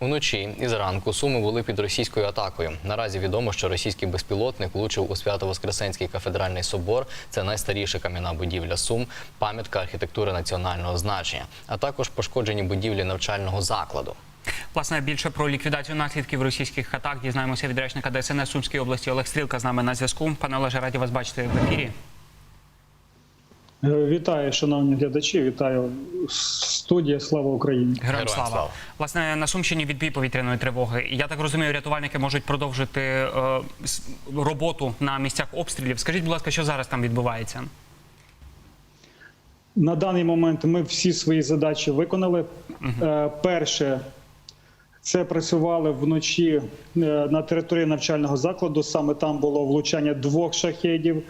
Уночі і зранку суми були під російською атакою. Наразі відомо, що російський безпілотник влучив у Свято-Воскресенський кафедральний собор. Це найстаріша кам'яна будівля Сум, пам'ятка архітектури національного значення, а також пошкоджені будівлі навчального закладу. Власне, більше про ліквідацію наслідків російських атак дізнаємося від речника ДСНС Сумської області Олег Стрілка з нами на зв'язку. Пане Олеже, раді вас бачити в ефірі. Е, Вітаю, шановні глядачі. Вітаю студія. Слава Україні. Героям слава. слава. Власне, на Сумщині відбій повітряної тривоги. Я так розумію, рятувальники можуть продовжити е, роботу на місцях обстрілів. Скажіть, будь ласка, що зараз там відбувається? На даний момент ми всі свої задачі виконали. Е, Перше, це працювали вночі е, на території навчального закладу. Саме там було влучання двох шахедів.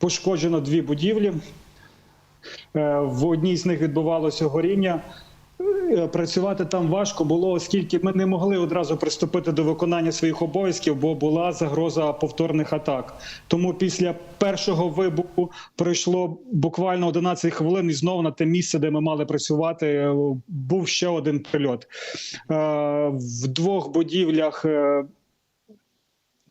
Пошкоджено дві будівлі. Е, В одній з них відбувалося горіння. Е, Працювати там важко було, оскільки ми не могли одразу приступити до виконання своїх обов'язків, бо була загроза повторних атак. Тому після першого вибуху пройшло буквально 11 хвилин, і знову на те місце, де ми мали працювати, е, був ще один прильот. В двох будівлях.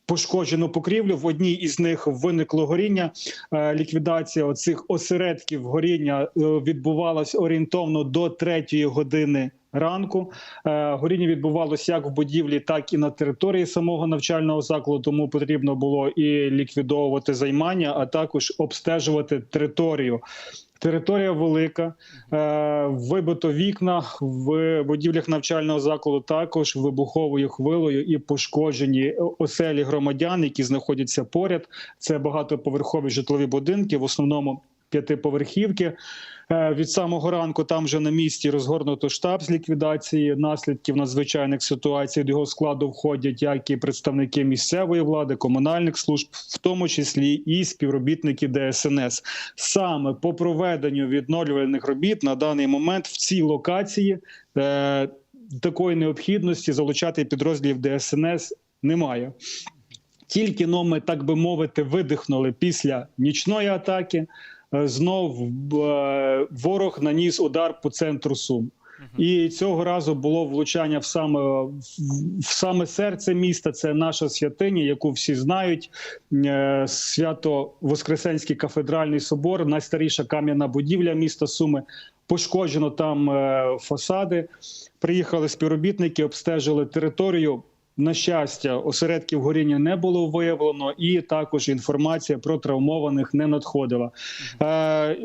Пошкоджено покрівлю. В одній із них виникло горіння. Е, Ліквідація оцих осередків горіння е, відбувалась орієнтовно до третьої години ранку. Е, Горіння відбувалося як в будівлі, так і на території самого навчального закладу. Тому потрібно було і ліквідовувати займання, а також обстежувати територію. Територія велика, е, вибито вікна в будівлях навчального закладу. Також вибуховою хвилою і пошкоджені оселі громадян, які знаходяться поряд. Це багатоповерхові житлові будинки, в основному п'ятиповерхівки. Е, Від самого ранку там вже на місці розгорнуто штаб з ліквідації наслідків надзвичайних ситуацій. До його складу входять як і представники місцевої влади, комунальних служб, в тому числі і співробітники ДСНС. Саме по проведенню відновлювальних робіт на даний момент в цій локації е, такої необхідності залучати підрозділів ДСНС немає. Тільки но ми, так би мовити, видихнули після нічної атаки. Е, Знов е, ворог наніс удар по центру Сум. І цього разу було влучання в саме в, саме серце міста. Це наша святиня, яку всі знають. Е, Свято Воскресенський кафедральний собор, найстаріша кам'яна будівля міста Суми. Пошкоджено там фасади. Приїхали співробітники, обстежили територію. На щастя, осередків горіння не було виявлено, і також інформація про травмованих не надходила. Е, е,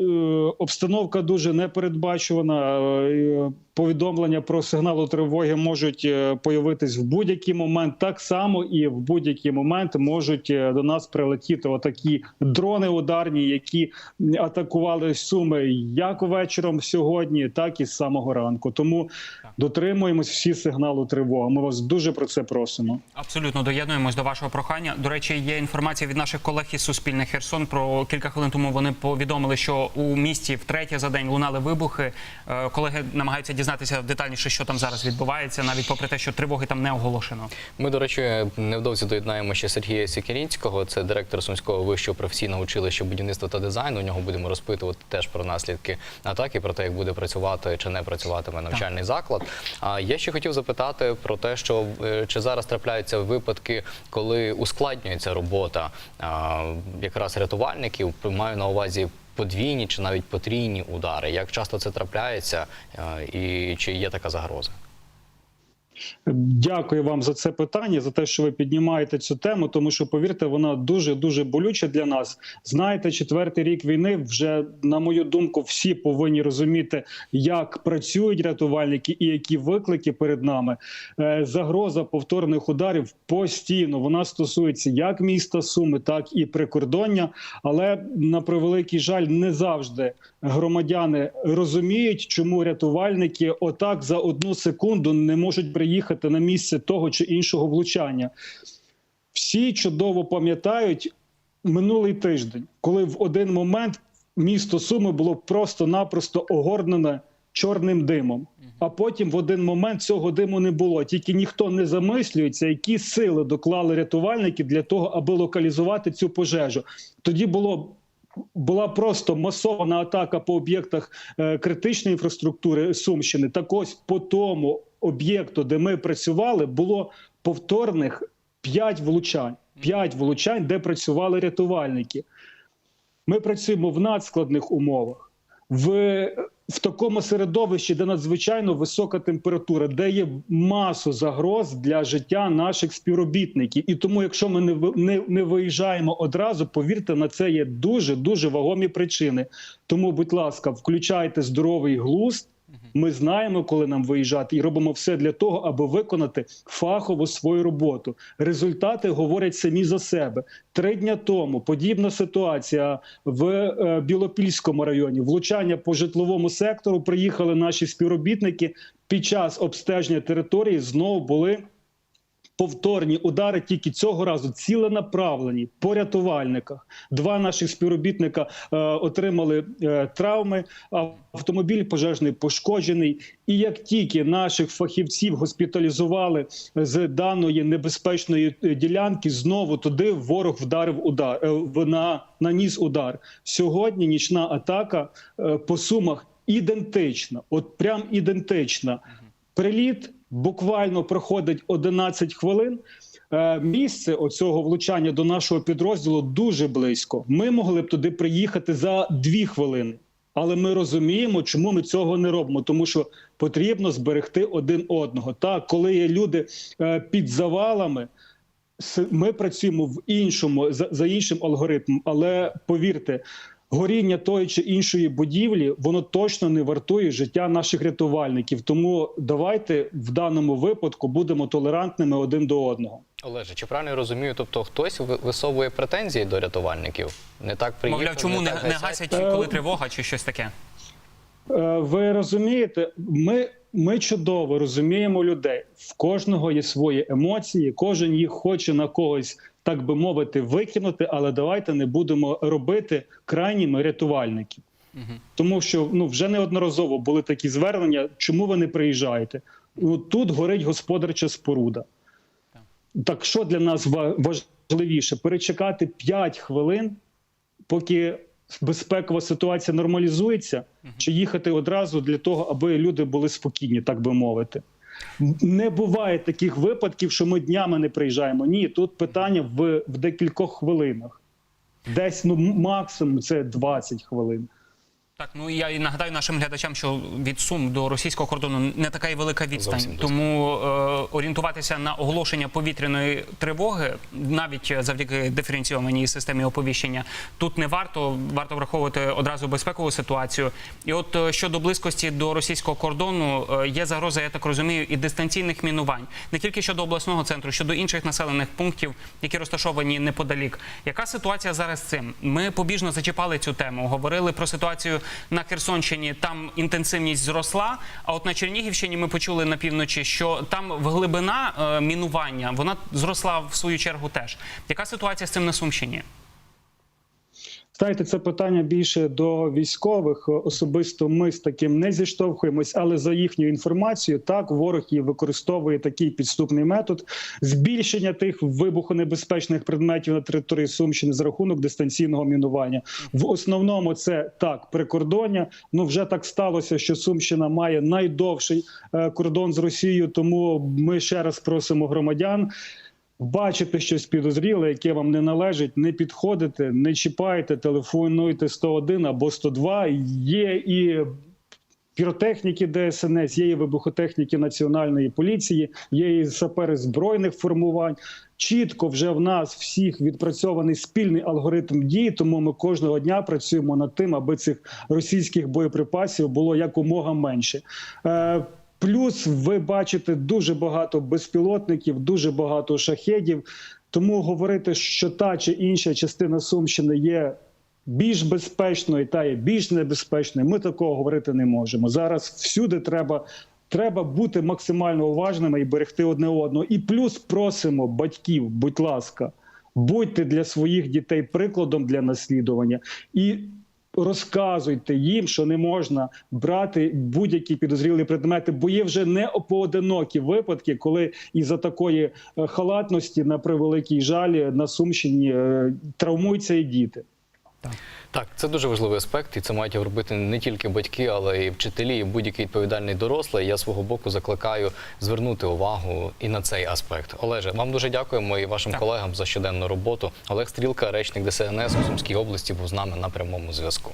обстановка дуже непередбачувана. Е, повідомлення про сигнали тривоги можуть е, появитись в будь-який момент. Так само і в будь-який момент можуть е, до нас прилетіти отакі дрони ударні, які атакували суми як вечором сьогодні, так і з самого ранку. Тому дотримуємось всі сигнали тривоги. Ми вас дуже про це просимо. Абсолютно доєднуємось до вашого прохання. До речі, є інформація від наших колег із Суспільне Херсон. Про кілька хвилин тому вони повідомили, що у місті втретє за день лунали вибухи. Е, Колеги намагаються дізнатися детальніше, що там зараз відбувається, навіть попри те, що тривоги там не оголошено. Ми, до речі, невдовзі доєднаємо ще Сергія Сікерінського, це директор Сумського вищого професійного училища будівництва та дизайну. У нього будемо розпитувати теж про наслідки атаки, про те, як буде працювати чи не працюватиме навчальний заклад. А я ще хотів запитати про те, що е, чи зараз трапляються випадки, коли ускладнюється робота а, якраз рятувальників, маю на увазі. Подвійні чи навіть потрійні удари. Як часто це трапляється, і чи є така загроза? Дякую вам за це питання, за те, що ви піднімаєте цю тему, тому що повірте, вона дуже дуже болюча для нас. Знаєте, четвертий рік війни вже на мою думку, всі повинні розуміти, як працюють рятувальники і які виклики перед нами. Е, Загроза повторних ударів постійно вона стосується як міста Суми, так і прикордоння. Але на превеликий жаль, не завжди громадяни розуміють, чому рятувальники отак за одну секунду не можуть приїхати на місце того чи іншого влучання. Всі чудово пам'ятають минулий тиждень, коли в один момент місто Суми було просто-напросто огорнене чорним димом. А потім в один момент цього диму не було. Тільки ніхто не замислюється, які сили доклали рятувальники для того, аби локалізувати цю пожежу. Тоді було була просто масована атака по об'єктах е, критичної інфраструктури Сумщини. Так ось по тому об'єкту, де ми працювали, було повторних 5 влучань. 5 влучань, де працювали рятувальники. Ми працюємо в надскладних умовах, в, в такому середовищі, де надзвичайно висока температура, де є масу загроз для життя наших співробітників. І тому, якщо ми не, не, не виїжджаємо одразу, повірте, на це є дуже дуже вагомі причини. Тому, будь ласка, включайте здоровий глузд. Ми знаємо, коли нам виїжджати, і робимо все для того, аби виконати фахово свою роботу. Результати говорять самі за себе. Три дня тому подібна ситуація в е, Білопільському районі. Влучання по житловому сектору приїхали наші співробітники. Під час обстеження території знову були повторні удари тільки цього разу ціленаправлені по рятувальниках. Два наших співробітника е, отримали е, травми. Автомобіль пожежний пошкоджений. І як тільки наших фахівців госпіталізували з даної небезпечної е, ділянки, знову туди ворог вдарив удар е, на наніс удар. Сьогодні нічна атака е, по сумах ідентична, от прям ідентична. Приліт буквально проходить 11 хвилин. Е, Місце оцього влучання до нашого підрозділу дуже близько. Ми могли б туди приїхати за 2 хвилини. Але ми розуміємо, чому ми цього не робимо, тому що потрібно зберегти один одного. Так, коли є люди е, під завалами, ми працюємо в іншому за іншим алгоритмом. Але повірте, горіння тої чи іншої будівлі воно точно не вартує життя наших рятувальників. Тому давайте в даному випадку будемо толерантними один до одного. Олеже, чи правильно я розумію? Тобто хтось висовує претензії до рятувальників? Не так приїхали, Мовляв, чому не, не гасять? гасять, коли тривога, чи щось таке? Е, Ви розумієте, ми, ми чудово розуміємо людей. В кожного є свої емоції, кожен їх хоче на когось, так би мовити, викинути, але давайте не будемо робити крайніми рятувальників. Тому що ну вже неодноразово були такі звернення, чому ви не приїжджаєте? Ну тут горить господарча споруда. Так що для нас ва- важливіше перечекати 5 хвилин, поки безпекова ситуація нормалізується, чи їхати одразу для того, аби люди були спокійні, так би мовити. Не буває таких випадків, що ми днями не приїжджаємо. Ні, тут питання в, в декількох хвилинах. Десь ну максимум це 20 хвилин. Так, ну я і нагадаю нашим глядачам, що від Сум до російського кордону не така й велика відстань. Зовсім. Тому е, орієнтуватися на оголошення повітряної тривоги, навіть завдяки диференційованій системі оповіщення, тут не варто. Варто враховувати одразу безпекову ситуацію. І от е, щодо близькості до російського кордону е, є загроза, я так розумію, і дистанційних мінувань, не тільки щодо обласного центру, щодо інших населених пунктів, які розташовані неподалік. Яка ситуація зараз з цим? Ми побіжно зачіпали цю тему, говорили про ситуацію на Херсонщині. Там інтенсивність зросла. А от на Чернігівщині ми почули на півночі, що там глибина е, мінування вона зросла в свою чергу теж. Яка ситуація з цим на Сумщині? Знаєте, це питання більше до військових. Особисто ми з таким не зіштовхуємось, але за їхньою інформацією, так ворог і використовує такий підступний метод збільшення тих вибухонебезпечних предметів на території Сумщини за рахунок дистанційного мінування. В основному це так прикордоння. Ну вже так сталося, що Сумщина має найдовший е, кордон з Росією. Тому ми ще раз просимо громадян. Бачите щось підозріле, яке вам не належить, не підходите, не чіпайте, телефонуйте 101 або 102. Є і піротехніки ДСНС, є і вибухотехніки Національної поліції, є і сапери збройних формувань. Чітко вже в нас всіх відпрацьований спільний алгоритм дій, тому ми кожного дня працюємо над тим, аби цих російських боєприпасів було якомога менше. Плюс ви бачите дуже багато безпілотників, дуже багато шахедів. Тому говорити, що та чи інша частина Сумщини є більш безпечною та є більш небезпечною, ми такого говорити не можемо. Зараз всюди треба. Треба бути максимально уважними і берегти одне одного. І плюс просимо батьків, будь ласка, будьте для своїх дітей прикладом для наслідування і розказуйте їм, що не можна брати будь-які підозрілі предмети, бо є вже не поодинокі випадки, коли із-за такої е, халатності, на превеликій жалі на Сумщині е, травмуються і діти. Так. Так, це дуже важливий аспект, і це мають робити не тільки батьки, але й вчителі, і будь-який відповідальний дорослий. Я свого боку закликаю звернути увагу і на цей аспект. Олеже, вам дуже дякуємо і вашим Так. колегам за щоденну роботу. Олег Стрілка, речник ДСНС у Сумській області, був з нами на прямому зв'язку.